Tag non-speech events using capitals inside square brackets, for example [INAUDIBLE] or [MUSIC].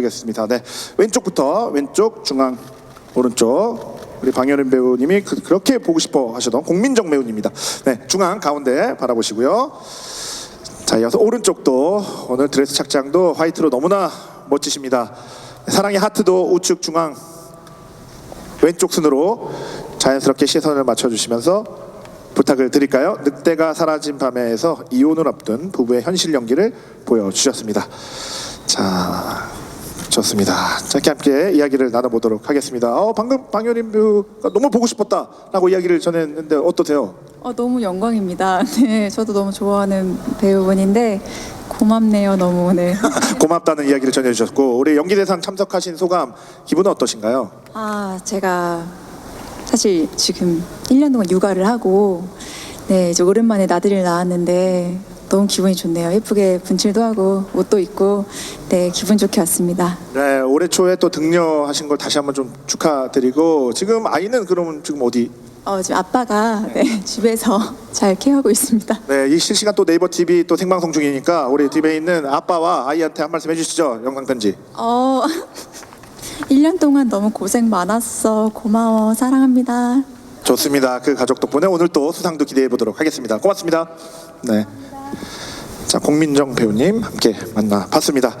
겠습니다. 네, 왼쪽부터 왼쪽, 중앙, 오른쪽. 우리 방현은 배우님이 그, 렇게 보고 싶어 하시던 공민정 배우님입니다. 네, 중앙 가운데 바라보시고요. 자, 이어서 오른쪽도 오늘 드레스 착장도 화이트로 너무나 멋지십니다. 사랑의 하트도 우측 중앙 왼쪽 순으로 자연스럽게 시선을 맞춰주시면서 부탁을 드릴까요? 늑대가 사라진 밤에서 이혼을 앞둔 부부의 현실 연기를 보여주셨습니다. 자, 좋습니다. 짧게 함께 이야기를 나눠보도록 하겠습니다. 어, 방금 방효린 배우가 너무 보고 싶었다라고 이야기를 전했는데 어떠세요? 어, 너무 영광입니다. [LAUGHS] 네, 저도 너무 좋아하는 배우분인데 고맙네요, 너무 네. [LAUGHS] 고맙다는 이야기를 전해주셨고 우리 연기 대상 참석하신 소감 기분은 어떠신가요? 아, 제가 사실 지금 1년 동안 육아를 하고 네, 이제 오랜만에 나들이를 나왔는데 너무 기분이 좋네요. 예쁘게 분칠도 하고 옷도 입고 네, 기분 좋게 왔습니다. 네, 올해 초에 또 등려하신 걸 다시 한번 좀 축하드리고 지금 아이는 그러면 지금 어디? 어, 지금 아빠가 네, 집에서 [LAUGHS] 잘 케어하고 있습니다. 네, 이 실시간 또 네이버 TV 또 생방송 중이니까 우리 집에 있는 아빠와 아이한테 한 말씀 해주시죠. 영상 편지. 어, [LAUGHS] 1년 동안 너무 고생 많았어. 고마워. 사랑합니다. 좋습니다. 그 가족 덕분에 오늘 또 수상도 기대해 보도록 하겠습니다. 고맙습니다. 네. 자, 공민정 배우님 함께 만나 봤습니다.